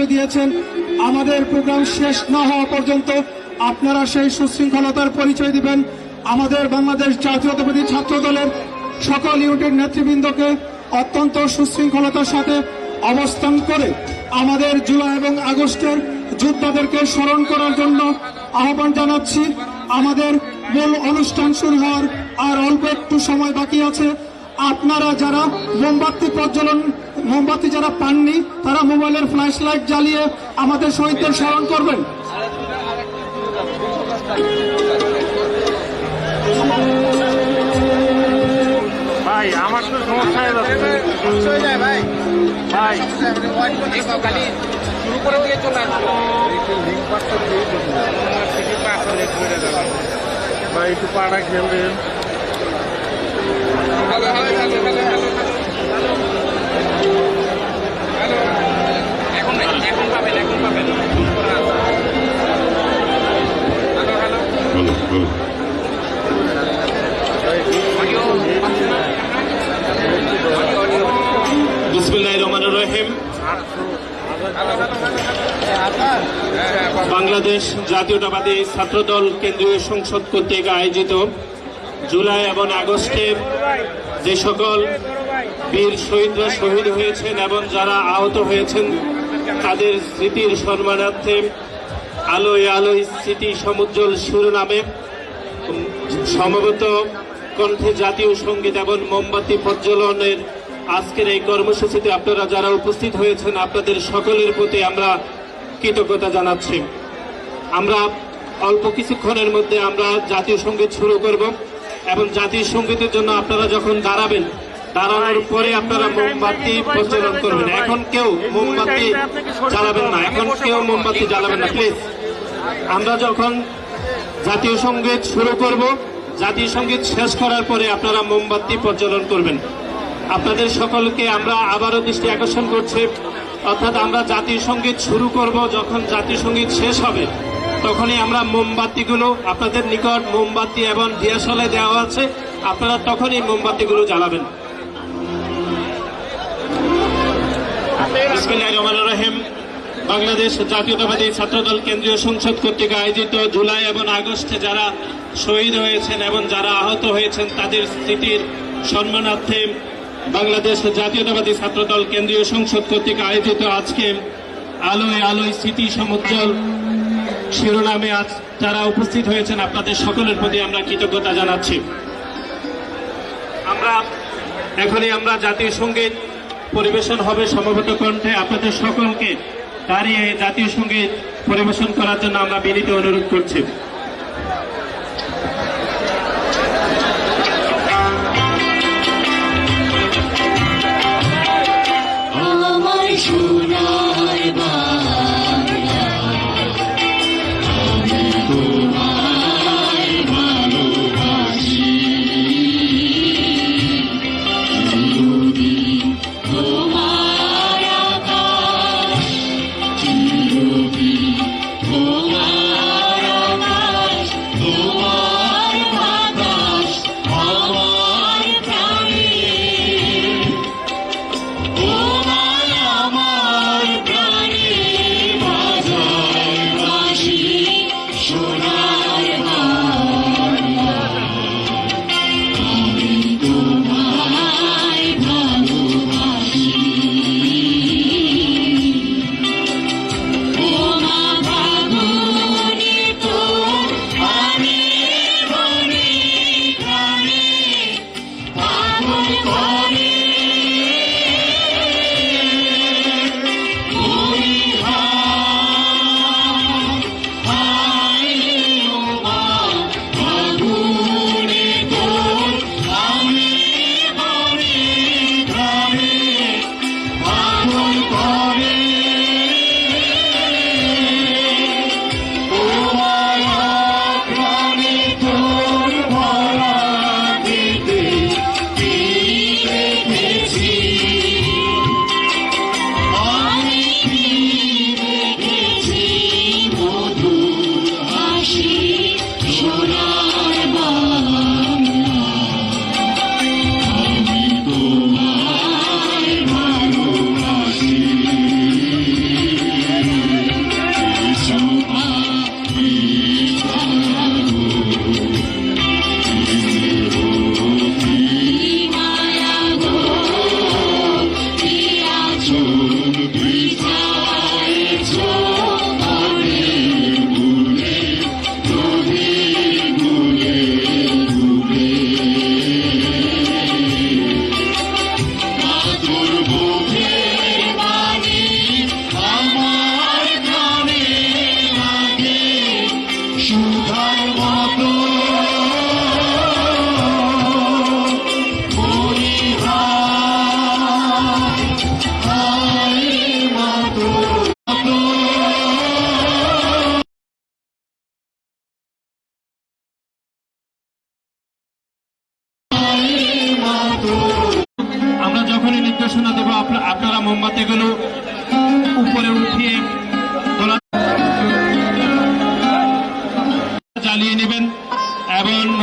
পরিচয় দিয়েছেন। আমাদের প্রোগ্রাম শেষ না হওয়া পর্যন্ত আপনারা সেই সুশৃঙ্খলতার পরিচয় দিবেন। আমাদের বাংলাদেশ জাতীয়তাবাদী ছাত্র দলের সকল ইউনিটের নেতৃবৃন্দকে অত্যন্ত সুশৃঙ্খলতার সাথে অবস্থান করে আমাদের জুলাই এবং আগস্টের যোদ্ধাদেরকে স্মরণ করার জন্য আহ্বান জানাচ্ছি। আমাদের মূল অনুষ্ঠান শুরু হওয়ার আর অল্প একটু সময় বাকি আছে। আপনারা যারা মোমবাতি প্রজ্বলন মোমবাতি যারা পাননি তারা মোবাইলের ফ্ল্যাশ লাইট জ্বালিয়ে আমাদের শহীদদের স্মরণ করবেন। ভাই আমার তো সমস্যা হয়ে যাচ্ছে। ভাই ভাই শুরু করে দিয়ে চলে আসলো ভাই একটু পাড়া খেলবেন। হ্যালো হ্যাঁ হ্যাঁ বাংলাদেশ জাতীয়তাবাদী ছাত্রদল কেন্দ্রীয় সংসদ কর্তৃক আয়োজিত জুলাই এবং আগস্টে যে সকল বীর শহীদরা শহীদ হয়েছেন এবং যারা আহত হয়েছেন তাদের স্মৃতির সম্মানার্থে আলোয় আলোয় স্মৃতি সমুজ্জ্বল শিরোনামে উম, সমবেত কণ্ঠে জাতীয় সংগীত এবং মোমবাতি প্রজ্বলনের আজকের এই কর্মসূচিতে আপনারা যারা উপস্থিত হয়েছেন আপনাদের সকলের প্রতি আমরা কৃতজ্ঞতা জানাচ্ছি। আমরা অল্প কিছুক্ষণের মধ্যে আমরা জাতীয় সংগীত শুরু করব এবং জাতীয় সঙ্গীতের জন্য আপনারা যখন দাঁড়াবেন দাঁড়ানোর পরে আপনারা মোমবাতি প্রজ্বলন করবেন। এখন কেউ মোমবাতি জ্বালাবেন না। এখন কেউ মোমবাতি জ্বালাবেন না। প্লিজ আমরা যখন জাতীয় সংগীত শুরু করব, জাতীয় সংগীত শেষ করার পরে আপনারা মোমবাতি প্রজ্বলন করবেন। আপনাদের সকলকে আমরা আবারও দৃষ্টি আকর্ষণ করছি। অর্থাৎ আমরা জাতীয় সংগীত শুরু করব, যখন জাতীয় সংগীত শেষ হবে, তখনই আমরা মোমবাতিগুলো আপনাদের নিকট, মোমবাতি এবং দিয়াশলে দেওয়া আছে, আপনারা তখনই মোমবাতিগুলো জ্বালাবেন। বাংলাদেশ জাতীয়তাবাদী ছাত্রদল কেন্দ্রীয় সংসদ কর্তৃক আয়োজিত জুলাই এবং আগস্টে যারা শহীদ হয়েছেন এবং যারা আহত হয়েছেন, তাদের স্মৃতির সম্মানার্থে বাংলাদেশ জাতীয়তাবাদী ছাত্রদল কেন্দ্রীয় সংসদ কর্তৃক আয়োজিত আজকে আলোয় আলোয় স্মৃতি সমুজ্জ্বল শিরোনামে আজ যারা উপস্থিত হয়েছেন, আপনাদের সকলের প্রতি আমরা কৃতজ্ঞতা জানাচ্ছি। আমরা এখনই আমরা জাতীয় সংগীত পরিবেশন হবে সমবেত কণ্ঠে আপনাদের সকলকে দাঁড়িয়ে জাতীয় সংগীত পরিবেশন করার জন্য আমরা বিনীত অনুরোধ করছি। আমার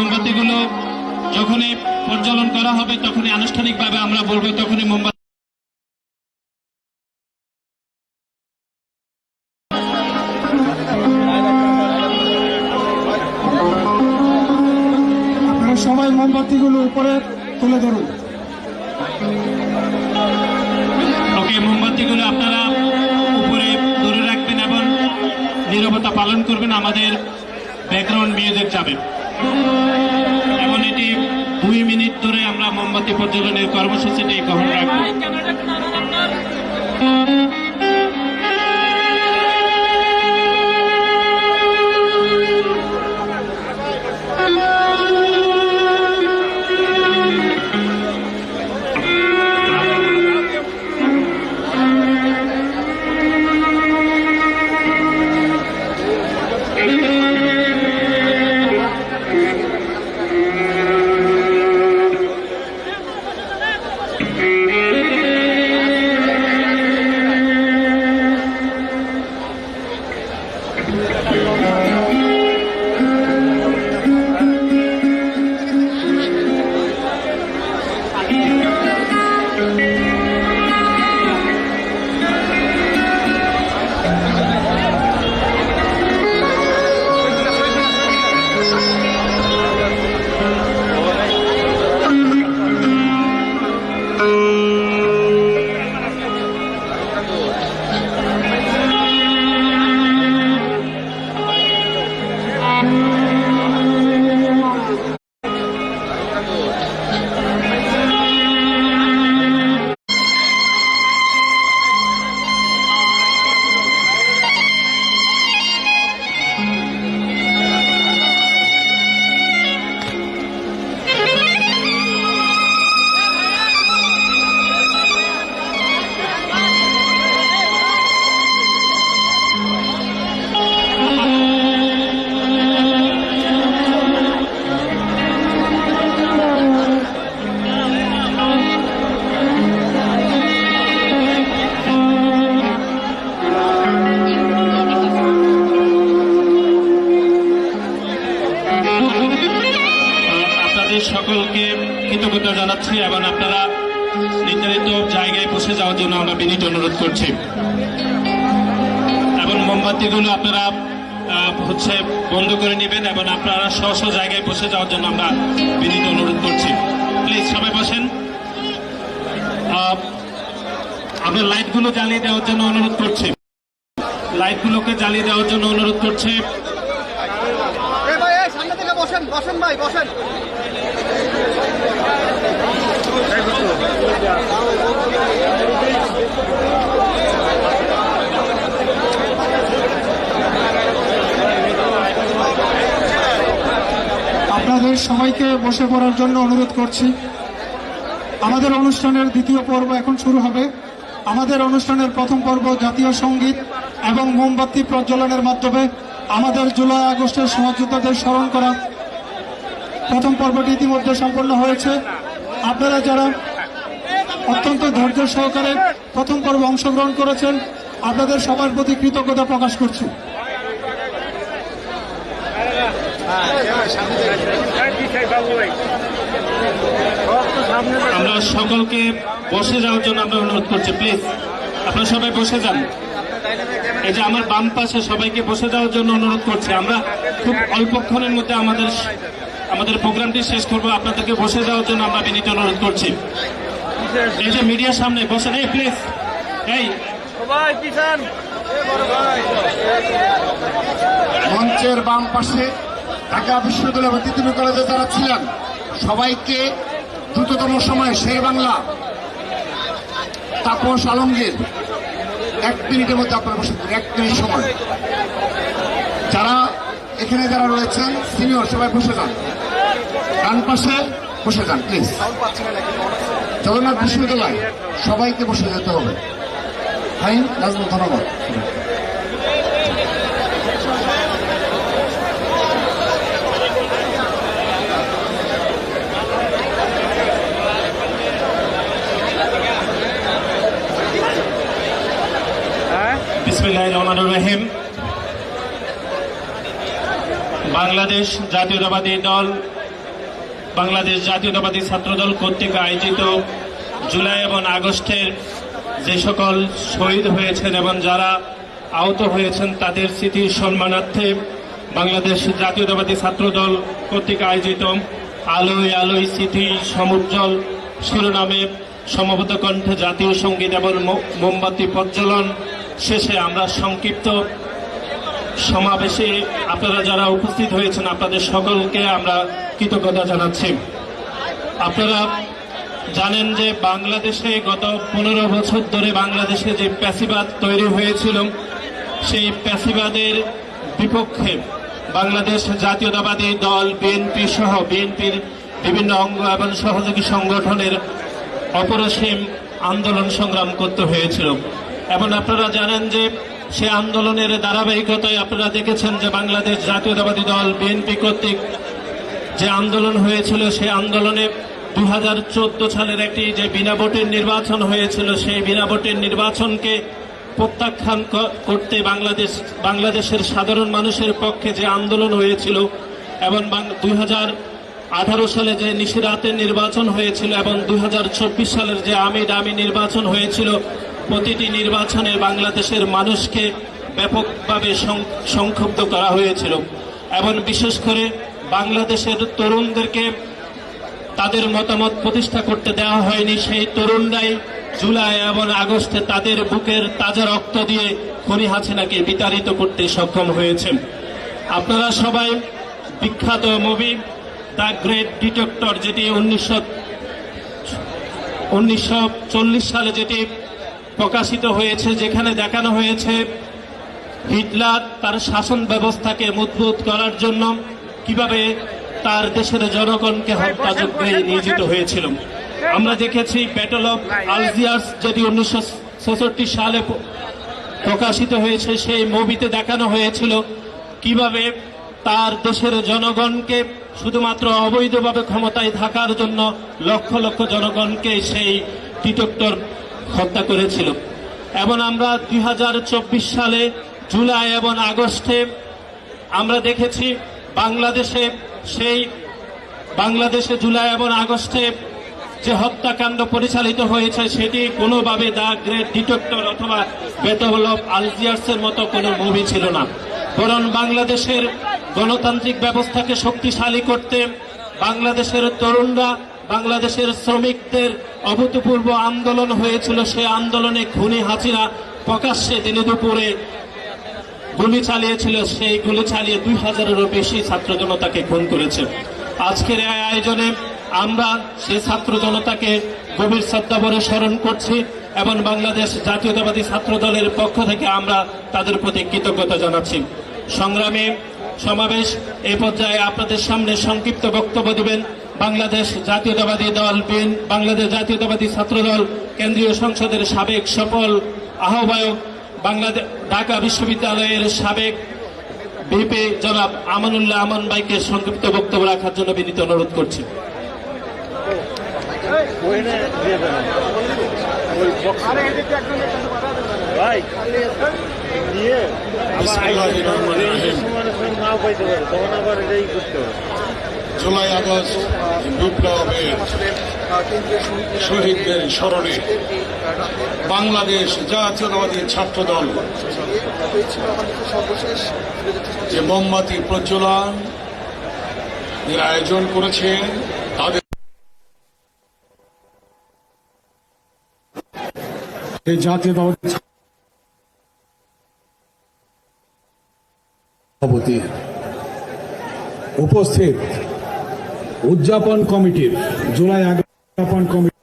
মোমবাতিগুলো যখনই প্রজ্বলন করা হবে তখনই আনুষ্ঠানিকভাবে আমরা বলব তখনই মোমবাতি সবাই মোমবাতিগুলো উপরে তুলে ধরুন। ওকে মোমবাতিগুলো আপনারা উপরে ধরে রাখবেন এবং নিরবতা পালন করবেন। আমাদের ব্যাকগ্রাউন্ড মিউজিক যাবে। পর্যটনের কর্মসূচিটি গ্রহণ রাখব করছি। এবং মোমবাতিগুলো আপনারা হচ্ছে বন্ধ করে নেবেন এবং আপনারা স্ব স্ব জায়গায় বসে যাওয়ার জন্য আমরা বিনীত অনুরোধ করছি। প্লিজ সবাই বসেন। আমরা লাইটগুলো জ্বালিয়ে দেওয়ার জন্য অনুরোধ করছি। লাইটগুলোকে জ্বালিয়ে দেওয়ার জন্য অনুরোধ করছি। বসেন বসেন ভাই, বসেন আপনাদের সবাইকে বসে পড়ার জন্য অনুরোধ করছি। আমাদের অনুষ্ঠানের দ্বিতীয় পর্ব এখন শুরু হবে। আমাদের অনুষ্ঠানের প্রথম পর্ব জাতীয় সংগীত এবং মোমবাতি প্রজ্বলনের মাধ্যমে আমাদের জুলাই আগস্টের সহযোদ্ধাদের স্মরণ করা। প্রথম পর্বটি ইতিমধ্যে সম্পন্ন হয়েছে। আপনারা যারা অত্যন্ত ধৈর্য সহকারে প্রথম পর্বে অংশগ্রহণ করেছেন, আপনাদের সবার প্রতি কৃতজ্ঞতা প্রকাশ করছি। আমরা সকলকে বসে যাওয়ার জন্য আমরা অনুরোধ করছি প্লিজ আপনারা সবাই বসে যান। এই যে আমার বাম পাশে সবাইকে বসে যাওয়ার জন্য অনুরোধ করছি। আমরা খুব অল্পক্ষণের মধ্যে আমাদের আমাদের প্রোগ্রামটি শেষ করব। আপনাদেরকে বসে যাওয়ার জন্য আমরা বিনীত অনুরোধ করছি। এই যে মিডিয়ার সামনে বসে এই প্লিজ এই। মঞ্চের বাম পাশে ঢাকা বিশ্ববিদ্যালয় এবং তিতুমির কলেজে যারা ছিলেন, সবাইকে দ্রুততম সময়ে শের বাংলা, তাপস আলমগীর, এক মিনিটের মধ্যে আপনারা বসে এক মিনিট সময়। যারা এখানে যারা রয়েছেন, সিনিয়র, সবাই বসে যান। ডান পাশে বসে যান, প্লিজ। জগন্নাথ বিশ্ববিদ্যালয়, সবাইকে বসে যেতে হবে। ফাইন নাজমুল ধন্যবাদ। বিসমিল্লাহ রহমান রহিম। বাংলাদেশ জাতীয়তাবাদী দল, বাংলাদেশ জাতীয়তাবাদী ছাত্রদল কর্তৃক আয়োজিত জুলাই এবং আগস্টের যে সকল শহীদ হয়েছেন এবং যারা আহত হয়েছেন, তাদের স্মৃতি সম্মানার্থে বাংলাদেশ জাতীয়তাবাদী ছাত্রদল কর্তৃক আয়োজিত আলোয় আলোয় স্মৃতি সমুজ্জ্বল শিরোনামে সমবেত কণ্ঠে জাতীয় সংগীত এবং মোমবাতি প্রজ্বলন শেষে আমরা সংক্ষিপ্ত সমাবেশে আপনারা যারা উপস্থিত হয়েছেন, আপনাদের সকলকে আমরা কৃতজ্ঞতা জানাচ্ছি। আপনারা জানেন যে বাংলাদেশে গত পনেরো বছর ধরে বাংলাদেশে যে প্যাসিবাদ তৈরি হয়েছিল, সেই প্যাসিবাদের বিপক্ষে বাংলাদেশ জাতীয়তাবাদী দল বিএনপি সহ বিএনপির বিভিন্ন অঙ্গ এবং সহযোগী সংগঠনের অপরসীম আন্দোলন সংগ্রাম করতে হয়েছিল। এবং আপনারা জানেন যে সে আন্দোলনের ধারাবাহিকতায় আপনারা দেখেছেন যে বাংলাদেশ জাতীয়তাবাদী দল বিএনপি কর্তৃক যে আন্দোলন হয়েছিল, সে আন্দোলনে দু হাজার চোদ্দ সালের একটি যে বিনা ভোটের নির্বাচন হয়েছিল, সেই বিনা ভোটের নির্বাচনকে প্রত্যাখ্যান করতে বাংলাদেশ, বাংলাদেশের সাধারণ মানুষের পক্ষে যে আন্দোলন হয়েছিল এবং দুই আঠারো সালে যে নিশিরাতের নির্বাচন হয়েছিল এবং দুই হাজার চব্বিশ সালের যে আমি দামি নির্বাচন হয়েছিল প্রতিটি নির্বাচনে বাংলাদেশের মানুষকে ব্যাপকভাবে সংক্ষুব্ধ করা হয়েছিল। এবং বিশেষ করে বাংলাদেশের তরুণদেরকে তাদের মতামত প্রতিষ্ঠা করতে দেওয়া হয়নি। সেই তরুণরাই জুলাই এবং আগস্টে তাদের বুকের তাজা রক্ত দিয়ে খনি হাসিনাকে বিতাড়িত করতে সক্ষম হয়েছে। আপনারা সবাই বিখ্যাত মুভি দ্য গ্রেট ডিটেক্টর, যেটি উনিশশো উনিশশো সালে যেটি প্রকাশিত হয়েছে, যেখানে দেখানো হয়েছে হিটলার তার শাসন ব্যবস্থাকে মজবুত করার জন্য কীভাবে তার দেশের জনগণকে হত্যাযজ্ঞে নিয়োজিত হয়েছিল। আমরা দেখেছি ব্যাটল অফ আলজিয়ার্স যেটি উনিশশো ছেষট্টি সালে প্রকাশিত হয়েছে, সেই মুভিতে দেখানো হয়েছিল কীভাবে তার দেশের জনগণকে শুধুমাত্র অবৈধভাবে ক্ষমতায় থাকার জন্য লক্ষ লক্ষ জনগণকে সেই ডিটেক্টর হত্যা করেছিল। এবং আমরা দুই হাজার চব্বিশ সালে জুলাই এবং আগস্টে আমরা দেখেছি বাংলাদেশে সেই বাংলাদেশে জুলাই এবং আগস্টে যে হত্যাকাণ্ড পরিচালিত হয়েছে, সেটি কোনোভাবে দ্য গ্রেট ডিটেক্টর অথবা বেটল অফ আলজিয়ার্সের মতো কোনো মুভি ছিল না। বরং বাংলাদেশের গণতান্ত্রিক ব্যবস্থাকে শক্তিশালী করতে বাংলাদেশের তরুণরা বাংলাদেশের শ্রমিকদের অভূতপূর্ব আন্দোলন হয়েছিল। সে আন্দোলনে খুনি হাসিনা প্রকাশ্যে দিনে দুপুরে গুলি চালিয়েছিল। সেই গুলি চালিয়ে দুই হাজারেরও বেশি ছাত্র জনতাকে খুন করেছে। আজকের এই আয়োজনে আমরা সেই ছাত্র জনতাকে গভীর শ্রদ্ধাভরে স্মরণ করছি এবং বাংলাদেশ জাতীয়তাবাদী ছাত্র দলের পক্ষ থেকে আমরা তাদের প্রতি কৃতজ্ঞতা জানাচ্ছি। সংগ্রামে সমাবেশ এ পর্যায়ে আপনাদের সামনে সংক্ষিপ্ত বক্তব্য দিবেন। বাংলাদেশ জাতীয়তাবাদী দল বিএন, বাংলাদেশ জাতীয়তাবাদী ছাত্র দল কেন্দ্রীয় সংসদের সাবেক সফল আহ্বায়ক বাংলাদেশ ঢাকা বিশ্ববিদ্যালয়ের সাবেক ভিপি জনাব আমানুল্লাহ আমান ভাইকে সংক্ষিপ্ত বক্তব্য রাখার জন্য বিনীত অনুরোধ করছি। জুলাই আগস্ট বিপ্লবের শহীদদের স্মরণে বাংলাদেশ জাতীয়তাবাদী ছাত্র দল যে মোমবাতি প্রজ্বলন এর আয়োজন করেছে, তাদের এই জাতীয়তাবাদী উপস্থিত উদযাপন কমিটির জুলাই আগস্ট উদযাপন কমিটি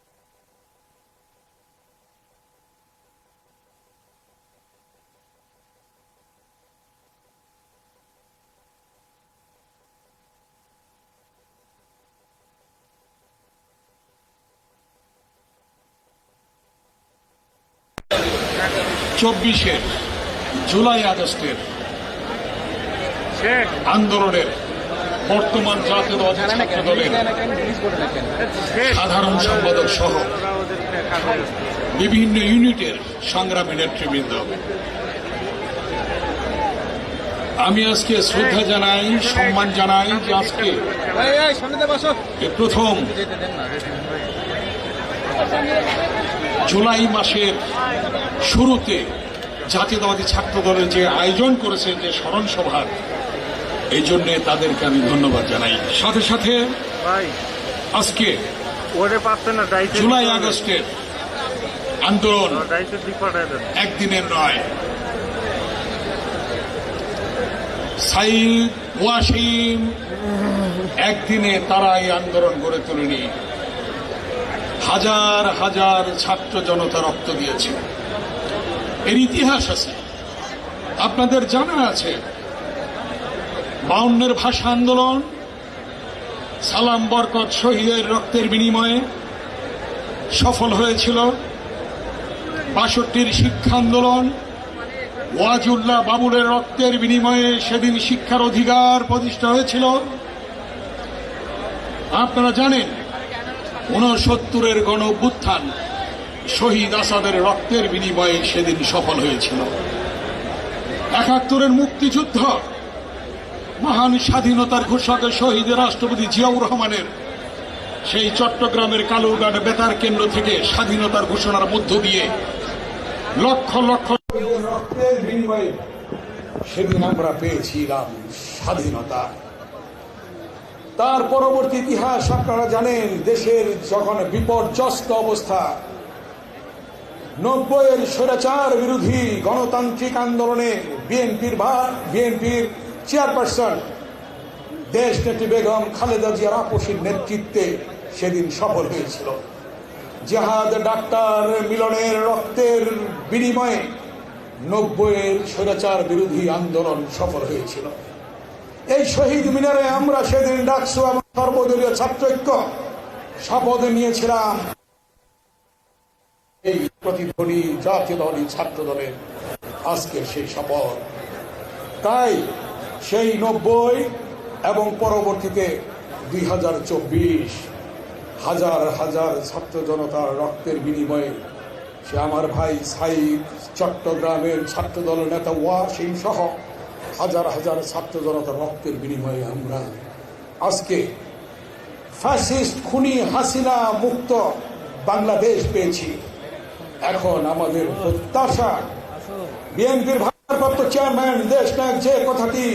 চব্বিশের জুলাই আগস্টের আন্দোলনের বর্তমান ছাত্র দলের সাধারণ সম্পাদক সহ বিভিন্ন ইউনিটের সংগ্রামী নেতৃবৃন্দ। আমি আজকে শ্রদ্ধা জানাই সম্মান জানাই যে আজকে প্রথম জুলাই মাসের শুরুতে জাতীয়তাবাদী ছাত্র দলের যে আয়োজন করেছে যে স্মরণ সভার এই জন্য তাদেরকে আমি ধন্যবাদ জানাই। সাথে সাথে আজকে জুলাই আগস্টের আন্দোলন দেন। একদিনের নয়। সাইদ ওয়াসিম একদিনে তারা এই আন্দোলন গড়ে তোলেনি। হাজার হাজার ছাত্র জনতা রক্ত দিয়েছে। এর ইতিহাস আছে। আপনাদের জানা আছে বাউন্নের ভাষা আন্দোলন, সালাম বরকত শহীদের রক্তের বিনিময়ে সফল হয়েছিল বাষট্টির শিক্ষা আন্দোলন, ওয়াজুল্লাহ বাবুলের রক্তের বিনিময়ে সেদিন শিক্ষার অধিকার প্রতিষ্ঠা হয়েছিল। আপনারা জানেন, ঊনসত্তরের গণ অভ্যুত্থান শহীদ আসাদের রক্তের বিনিময়ে সেদিন সফল হয়েছিল। একাত্তরের মুক্তিযুদ্ধ মহান স্বাধীনতার ঘোষক শহীদ রাষ্ট্রপতি জিয়াউর রহমানের সেই চট্টগ্রামের কালুরঘাট বেতার কেন্দ্র থেকে স্বাধীনতার ঘোষণার মধ্য দিয়ে লক্ষ লক্ষ রক্তের বিনিময়ে সেদিন আমরা পেয়েছিলাম স্বাধীনতা। তার পরবর্তী ইতিহাস আপনারা জানেন, দেশের যখন বিপর্যস্ত অবস্থা, নব্বইয়ের স্বৈরাচার বিরোধী গণতান্ত্রিক আন্দোলনে বিএনপির ভার বিএনপির চেয়ারপারসন দেশ নেত্রী বেগম খালেদা জিয়ার আপসীর নেতৃত্বে সেদিন সফল হয়েছিল। জাহাদ ডাক্তার মিলনের রক্তের বিনিময়ে নব্বইয়ের স্বৈরাচার বিরোধী আন্দোলন সফল হয়েছিল। এই শহীদ মিনারে আমরা সেদিন ডাকসু এবং সর্বদলীয় ছাত্রৈক্য শপথ নিয়েছিলাম। এই প্রতিধ্বনি জাতীয় দলই ছাত্র দলের আজকের সেই শপথ। তাই সেই নব্বই এবং পরবর্তীতে দুই হাজার চব্বিশ, হাজার হাজার ছাত্র জনতার রক্তের বিনিময়ে সে আমার ভাই সাইদ চট্টগ্রামের ছাত্র দলের নেতা ওয়াসিম সহ হাজার হাজার ছাত্র জনতার রক্তের বিনিময়ে আমরা আজকে ফ্যাসিস্ট খুনি হাসিনা মুক্ত বাংলাদেশ পেয়েছি। এখন আমাদের প্রত্যাশা, বিএনপির ভারপ্রাপ্ত চেয়ারম্যান, দেশ নায়ক যে কথাটি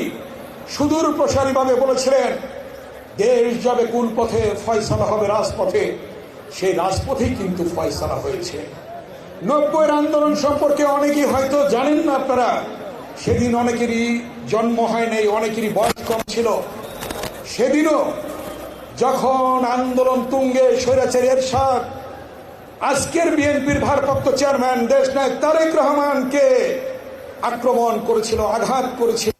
সুদূর প্রসারীভাবে বলেছিলেন, দেশ যাবে কোন পথে ফয়সালা হবে রাজপথে, সেই রাজপথেই কিন্তু ফয়সালা হয়েছে। নব্বইয়ের আন্দোলন সম্পর্কে অনেকেই হয়তো জানেন না আপনারা, সেদিন অনেকেরই জন্ম হয় নাই, অনেকেরই বয়স কম ছিল। সেদিনও যখন আন্দোলন তুঙ্গে স্বৈরাচারী এরশাদ, আজকের বিএনপির ভারপ্রাপ্ত চেয়ারম্যান, দেশ নায়ক তারেক রহমানকে আক্রমণ করেছিল, আঘাত করেছিল।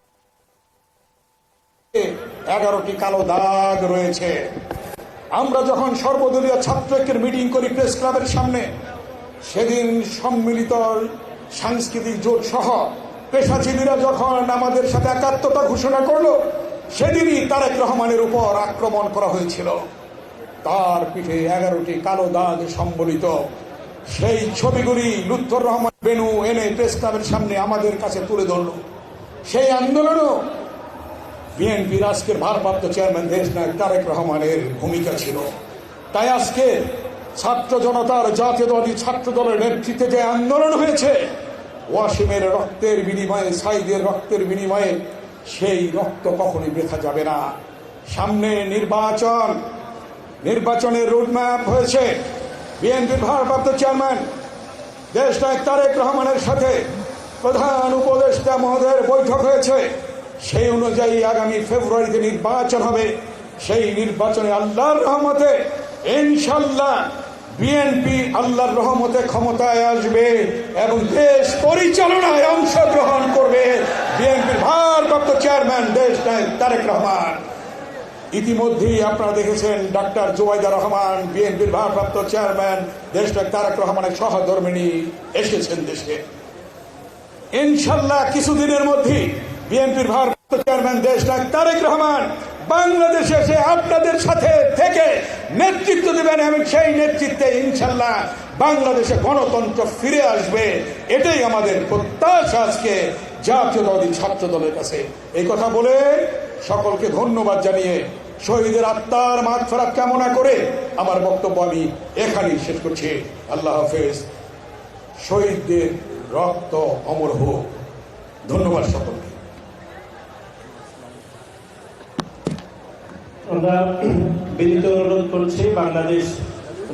এগারোটি কালো দাগ রয়েছে। আমরা যখন সর্বদলীয় ছাত্রকের মিটিং করি প্রেস ক্লাবের সামনে, সেদিন সম্মিলিত সাংস্কৃতিক জোট সহ পেশাজীবীরা যখন আমাদের সাথে একাত্মতা ঘোষণা করল, সেদিনই তারেক রহমানের উপর আক্রমণ করা হয়েছিল। তার পিঠে এগারোটি কালো দাগ সম্বলিত সেই ছবিগুলি লুৎফর রহমান বেনু এনে প্রেস ক্লাবের সামনে আমাদের কাছে তুলে ধরল। সেই আন্দোলনও বিএনপির আজকের ভারপ্রাপ্ত চেয়ারম্যান দেশ নায়ক তারেক রহমানের ভূমিকা ছিল। তাই আজকে ছাত্র জনতার জাতীয় জাতীয়তাবাদী ছাত্র দলের নেতৃত্বে যে আন্দোলন হয়েছে, ওয়াসিমের রক্তের বিনিময়ে, সাইদের রক্তের বিনিময়ে সেই রক্ত কখনই বৃথা যাবে না। সামনে নির্বাচন, নির্বাচনের রোডম্যাপ হয়েছে। বিএনপির ভারপ্রাপ্ত চেয়ারম্যান দেশ নায়ক তারেক রহমানের সাথে প্রধান উপদেষ্টা মহোদয়ের বৈঠক হয়েছে। সেই অনুযায়ী আগামী ফেব্রুয়ারিতে নির্বাচন হবে। সেই নির্বাচনে আল্লাহর রহমতে ইনশাল্লাহ বিএনপি আল্লাহর রহমতে ক্ষমতায় আসবে এবং দেশ পরিচালনায় অংশগ্রহণ করবে। বিএনপির ভারপ্রাপ্ত চেয়ারম্যান দেশ তারেক রহমান। ইতিমধ্যেই আপনারা দেখেছেন ডাক্তার জুবাইদা রহমান, বিএনপির ভারপ্রাপ্ত চেয়ারম্যান, দেশ তারেক রহমানের সহধর্মিনী এসেছেন দেশে। ইনশাল্লাহ কিছুদিনের মধ্যেই বিএনপির ভারপ্রাপ্ত চেয়ারম্যান, দেশ তারেক রহমান, বাংলাদেশে এসে আপনাদের সাথে থেকে নেতৃত্ব দেবেন এবং সেই নেতৃত্বে ইনশাল্লাহ বাংলাদেশে গণতন্ত্র ফিরে আসবে। এটাই আমাদের প্রত্যাশা আজকে জাতীয়তাবাদী ছাত্র দলের কাছে। এই কথা বলে সকলকে ধন্যবাদ জানিয়ে শহীদের আত্মার মাঠ ফেরাত কামনা করে আমার বক্তব্য আমি এখানেই শেষ করছি। আল্লাহ হাফেজ। শহীদদের রক্ত অমর হোক। ধন্যবাদ সকলকে। আমরা বিনীত অনুরোধ করছি বাংলাদেশ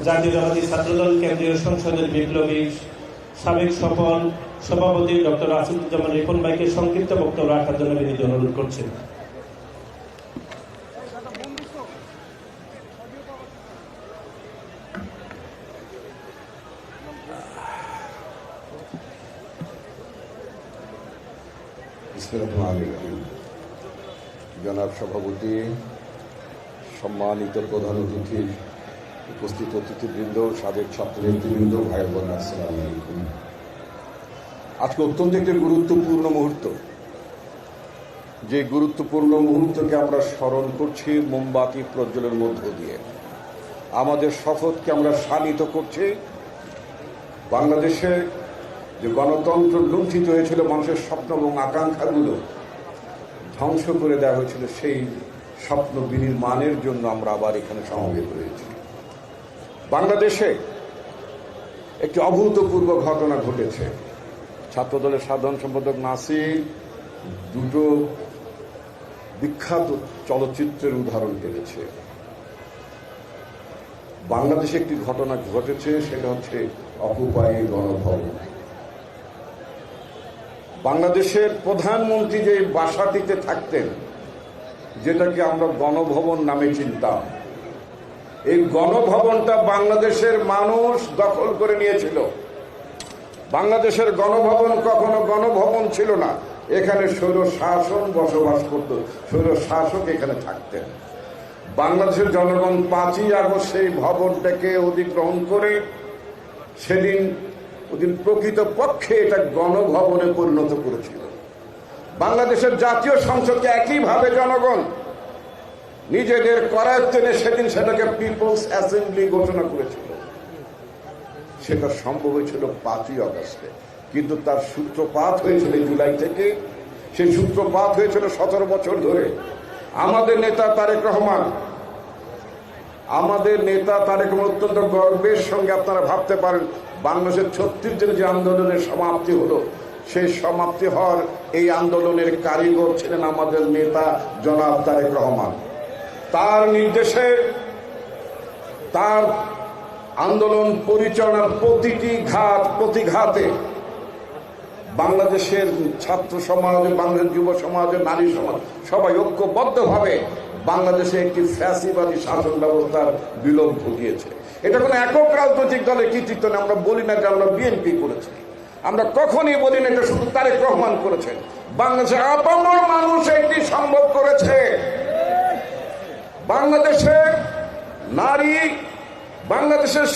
জাতীয়তাবাদী ছাত্রদল কেন্দ্রীয় সংসদের বিপ্লবী সাবেক সফল সভাপতি ডক্টর আসিদুজ্জামান রিপন ভাইকে সংক্ষিপ্ত বক্তব্য রাখার জন্য বিনীত অনুরোধ করছি বিসমিল্লাহির জনাব সভাপতি, সম্মানিত প্রধান অতিথির উপস্থিত অতিথিবৃন্দ, সাবেক ছাত্রনেতৃবৃন্দ ভাই বোন আসসালামু আলাইকুম। আজকে অত্যন্ত একটি গুরুত্বপূর্ণ মুহূর্ত। যে গুরুত্বপূর্ণ মুহূর্তকে আমরা স্মরণ করছি মোমবাতি প্রজ্বলের মধ্য দিয়ে। আমাদের শপথকে আমরা শানিত করছি। বাংলাদেশে যে গণতন্ত্র লুণ্ঠিত হয়েছিল মানুষের স্বপ্ন এবং আকাঙ্ক্ষাগুলো ধ্বংস করে দেওয়া হয়েছিল, সেই স্বপ্ন বিনির্মাণের জন্য আমরা আবার এখানে সমবেত হয়েছি। বাংলাদেশে একটি অভূতপূর্ব ঘটনা ঘটেছে। ছাত্রদলের সাধারণ সম্পাদক নাসির দুটো বিখ্যাত চলচ্চিত্রের উদাহরণ টেনেছে বাংলাদেশে একটি ঘটনা ঘটেছে, সেটা হচ্ছে অকুপায়ী গণভবন। বাংলাদেশের প্রধানমন্ত্রী যে বাসাটিতে থাকতেন, যেটাকে আমরা গণভবন নামে চিনতাম। এই গণভবনটা বাংলাদেশের মানুষ দখল করে নিয়েছিল। বাংলাদেশের গণভবন কখনো গণভবন ছিল না। এখানে স্বৈর শাসন বসবাস করত স্বৈর শাসক এখানে থাকতেন। বাংলাদেশের জনগণ পাঁচই আগস্ট সেই ভবনটাকে অধিগ্রহণ করে সেদিন ওদিন প্রকৃত পক্ষে এটা গণভবনে পরিণত করেছিল। বাংলাদেশের জাতীয় সংসদকে একইভাবে জনগণ নিজেদের করায়ত্তনে সেদিন সেটাকে পিপলস অ্যাসেম্বলি ঘোষণা করেছিল। সেটা সম্ভব হয়েছিল পাঁচই আগস্টে কিন্তু তার সূত্রপাত হয়েছিল জুলাই থেকে। সেই সূত্রপাত হয়েছিল সতেরো বছর ধরে। আমাদের নেতা তারেক রহমান আমাদের নেতা তারেক অত্যন্ত গর্বের সঙ্গে আপনারা ভাবতে পারেন বাংলাদেশের ছত্রিশ জন যে আন্দোলনের সমাপ্তি হলো, সেই সমাপ্তি হওয়ার এই আন্দোলনের কারিগর ছিলেন আমাদের নেতা জনাব তারেক রহমান। তার নির্দেশে তার আন্দোলন পরিচালনার প্রতিটি ঘাত, প্রতিঘাতে বাংলাদেশের ছাত্র সমাজ, বাংলাদেশ যুব সমাজ, নারী সমাজ সবাই ঐক্যবদ্ধভাবে বাংলাদেশে একটি ফ্যাসিবাদী শাসন ব্যবস্থার বিলোপ ঘটিয়েছে। এটা কোনো একক রাজনৈতিক দলের কৃতিত্ব না, আমরা বলি না যে আমরা বিএনপি করেছি। আমরা কখনই বলি না এটা শুধু তারেক রহমান করেছেন বাংলাদেশে আপামর মানুষ এটি সম্ভব করেছে। বাংলাদেশে নারী, বাংলাদেশের